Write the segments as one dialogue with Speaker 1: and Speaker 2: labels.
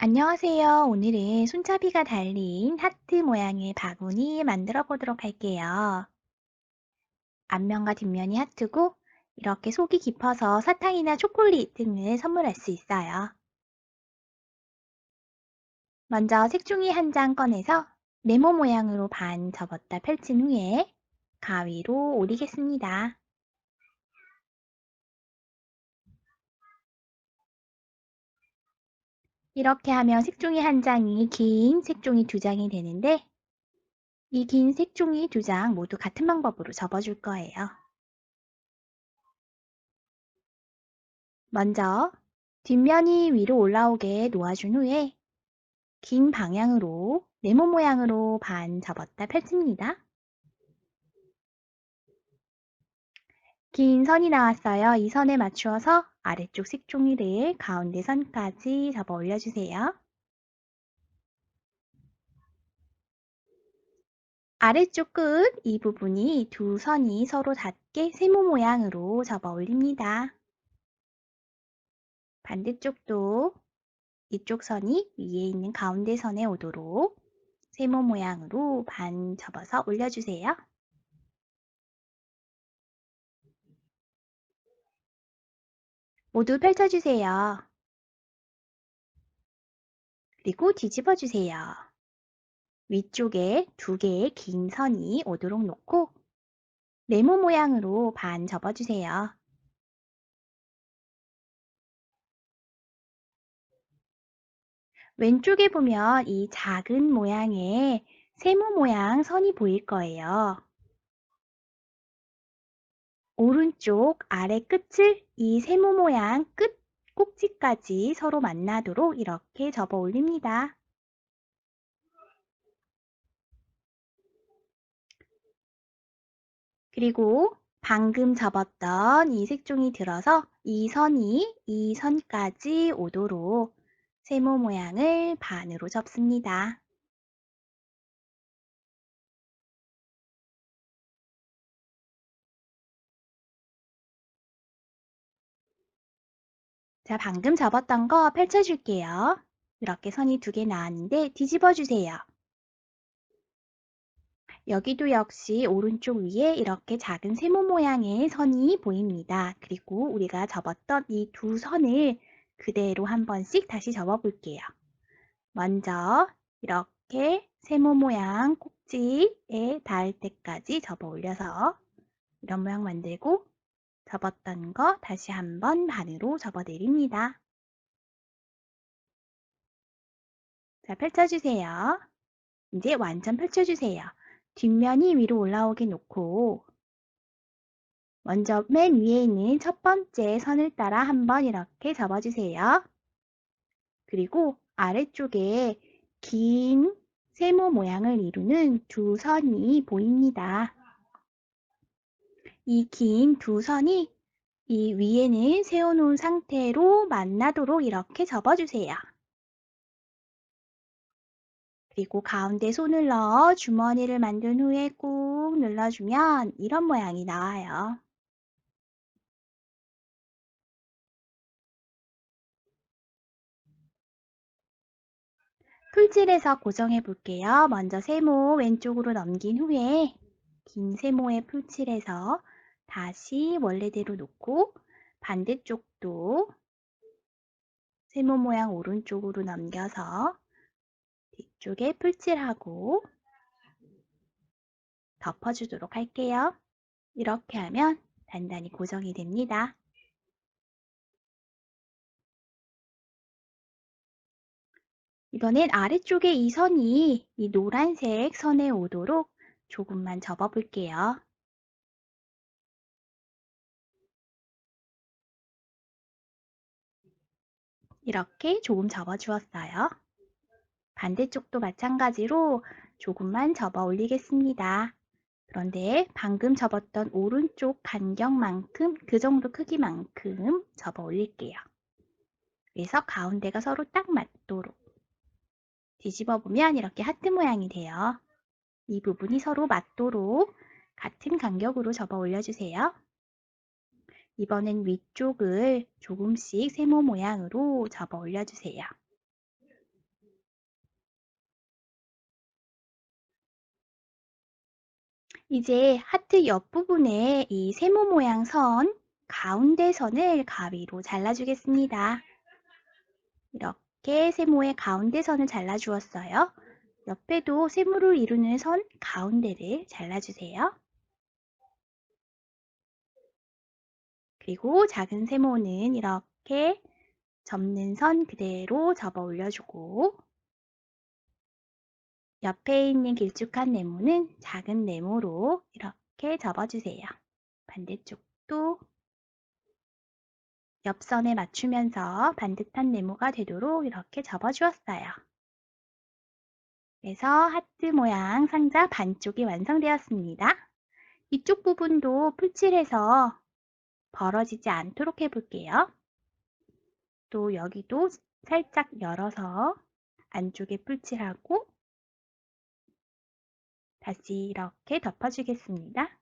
Speaker 1: 안녕하세요. 오늘은 손잡이가 달린 하트 모양의 바구니 만들어 보도록 할게요. 앞면과 뒷면이 하트고 이렇게 속이 깊어서 사탕이나 초콜릿 등을 선물할 수 있어요. 먼저 색종이 한 장 꺼내서 네모 모양으로 반 접었다 펼친 후에 가위로 오리겠습니다. 이렇게 하면 색종이 한 장이 긴 색종이 두 장이 되는데 이 긴 색종이 두 장 모두 같은 방법으로 접어줄 거예요. 먼저 뒷면이 위로 올라오게 놓아준 후에 긴 방향으로 네모 모양으로 반 접었다 펼칩니다. 긴 선이 나왔어요. 이 선에 맞추어서 아래쪽 색종이를 가운데 선까지 접어 올려주세요. 아래쪽 끝 이 부분이 두 선이 서로 닿게 세모 모양으로 접어 올립니다. 반대쪽도 이쪽 선이 위에 있는 가운데 선에 오도록 세모 모양으로 반 접어서 올려주세요. 모두 펼쳐주세요. 그리고 뒤집어 주세요. 위쪽에 두 개의 긴 선이 오도록 놓고 네모 모양으로 반 접어주세요. 왼쪽에 보면 이 작은 모양의 세모 모양 선이 보일 거예요. 오른쪽 아래 끝을 이 세모 모양 끝 꼭지까지 서로 만나도록 이렇게 접어 올립니다. 그리고 방금 접었던 이 색종이 들어서 이 선이 이 선까지 오도록 세모 모양을 반으로 접습니다. 자, 방금 접었던 거 펼쳐줄게요. 이렇게 선이 두 개 나왔는데 뒤집어 주세요. 여기도 역시 오른쪽 위에 이렇게 작은 세모 모양의 선이 보입니다. 그리고 우리가 접었던 이 두 선을 그대로 한 번씩 다시 접어 볼게요. 먼저 이렇게 세모 모양 꼭지에 닿을 때까지 접어 올려서 이런 모양 만들고 접었던 거 다시 한번 반으로 접어 내립니다. 자, 펼쳐주세요. 이제 완전 펼쳐주세요. 뒷면이 위로 올라오게 놓고 먼저 맨 위에 있는 첫 번째 선을 따라 한번 이렇게 접어주세요. 그리고 아래쪽에 긴 세모 모양을 이루는 두 선이 보입니다. 이 긴 두 선이 이 위에는 세워놓은 상태로 만나도록 이렇게 접어주세요. 그리고 가운데 손을 넣어 주머니를 만든 후에 꾹 눌러주면 이런 모양이 나와요. 풀칠해서 고정해 볼게요. 먼저 세모 왼쪽으로 넘긴 후에 긴 세모에 풀칠해서 다시 원래대로 놓고 반대쪽도 세모 모양 오른쪽으로 넘겨서 뒤쪽에 풀칠하고 덮어주도록 할게요. 이렇게 하면 단단히 고정이 됩니다. 이번엔 아래쪽에 이 선이 이 노란색 선에 오도록 조금만 접어 볼게요. 이렇게 조금 접어 주었어요. 반대쪽도 마찬가지로 조금만 접어 올리겠습니다. 그런데 방금 접었던 오른쪽 간격만큼 그 정도 크기만큼 접어 올릴게요. 그래서 가운데가 서로 딱 맞도록 뒤집어 보면 이렇게 하트 모양이 돼요. 이 부분이 서로 맞도록 같은 간격으로 접어 올려주세요. 이번엔 위쪽을 조금씩 세모 모양으로 접어 올려주세요. 이제 하트 옆부분에 이 세모 모양 선, 가운데 선을 가위로 잘라주겠습니다. 이렇게 세모의 가운데 선을 잘라주었어요. 옆에도 세모를 이루는 선 가운데를 잘라주세요. 그리고 작은 세모는 이렇게 접는 선 그대로 접어 올려주고 옆에 있는 길쭉한 네모는 작은 네모로 이렇게 접어주세요. 반대쪽도 옆선에 맞추면서 반듯한 네모가 되도록 이렇게 접어주었어요. 그래서 하트 모양 상자 반쪽이 완성되었습니다. 이쪽 부분도 풀칠해서 벌어지지 않도록 해볼게요. 또 여기도 살짝 열어서 안쪽에 풀칠하고 다시 이렇게 덮어주겠습니다.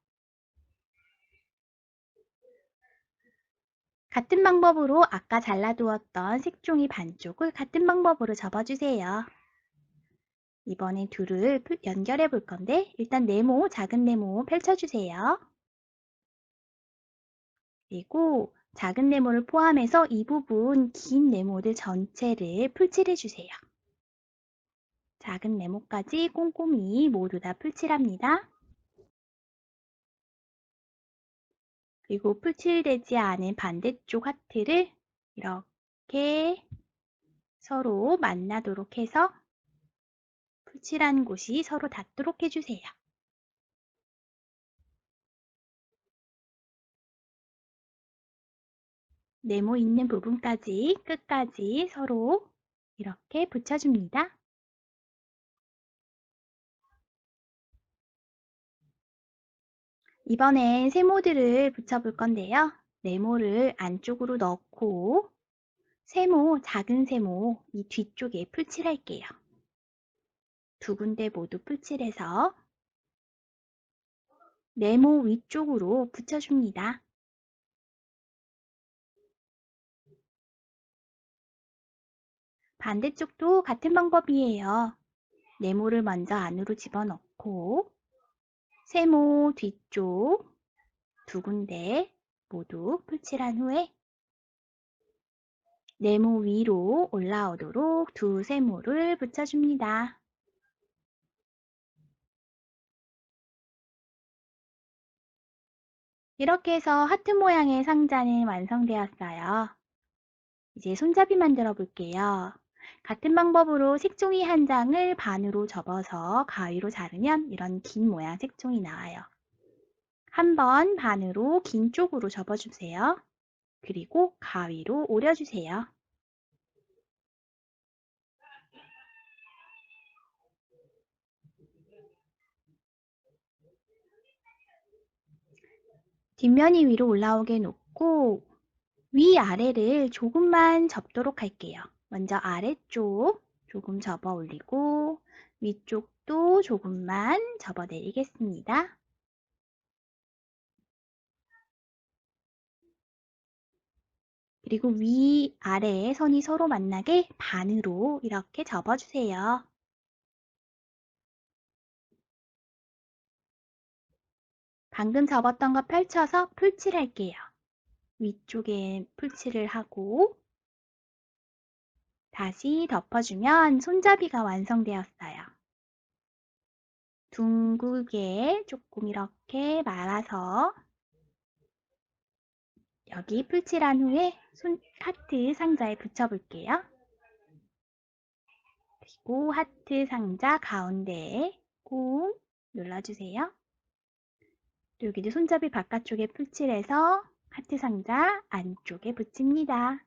Speaker 1: 같은 방법으로 아까 잘라두었던 색종이 반쪽을 같은 방법으로 접어주세요. 이번에 둘을 연결해 볼 건데 일단 네모, 작은 네모 펼쳐주세요. 그리고 작은 네모를 포함해서 이 부분 긴 네모들 전체를 풀칠해 주세요. 작은 네모까지 꼼꼼히 모두 다 풀칠합니다. 그리고 풀칠되지 않은 반대쪽 하트를 이렇게 서로 만나도록 해서 풀칠한 곳이 서로 닿도록 해주세요. 네모 있는 부분까지 끝까지 서로 이렇게 붙여줍니다. 이번엔 세모들을 붙여볼 건데요. 네모를 안쪽으로 넣고 세모, 작은 세모 이 뒤쪽에 풀칠할게요. 두 군데 모두 풀칠해서 네모 위쪽으로 붙여줍니다. 반대쪽도 같은 방법이에요. 네모를 먼저 안으로 집어넣고 세모 뒤쪽 두 군데 모두 풀칠한 후에 네모 위로 올라오도록 두 세모를 붙여줍니다. 이렇게 해서 하트 모양의 상자는 완성되었어요. 이제 손잡이 만들어 볼게요. 같은 방법으로 색종이 한 장을 반으로 접어서 가위로 자르면 이런 긴 모양 색종이 나와요. 한 번 반으로 긴 쪽으로 접어주세요. 그리고 가위로 오려주세요. 뒷면이 위로 올라오게 놓고 위아래를 조금만 접도록 할게요. 먼저 아래쪽 조금 접어 올리고 위쪽도 조금만 접어 내리겠습니다. 그리고 위 아래 선이 서로 만나게 반으로 이렇게 접어주세요. 방금 접었던 거 펼쳐서 풀칠할게요. 위쪽에 풀칠을 하고 다시 덮어주면 손잡이가 완성되었어요. 둥글게 조금 이렇게 말아서 여기 풀칠한 후에 손 하트 상자에 붙여볼게요. 그리고 하트 상자 가운데에 꾹 눌러주세요. 여기도 손잡이 바깥쪽에 풀칠해서 하트 상자 안쪽에 붙입니다.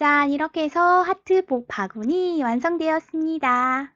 Speaker 1: 짠! 이렇게 해서 하트 복 바구니 완성되었습니다.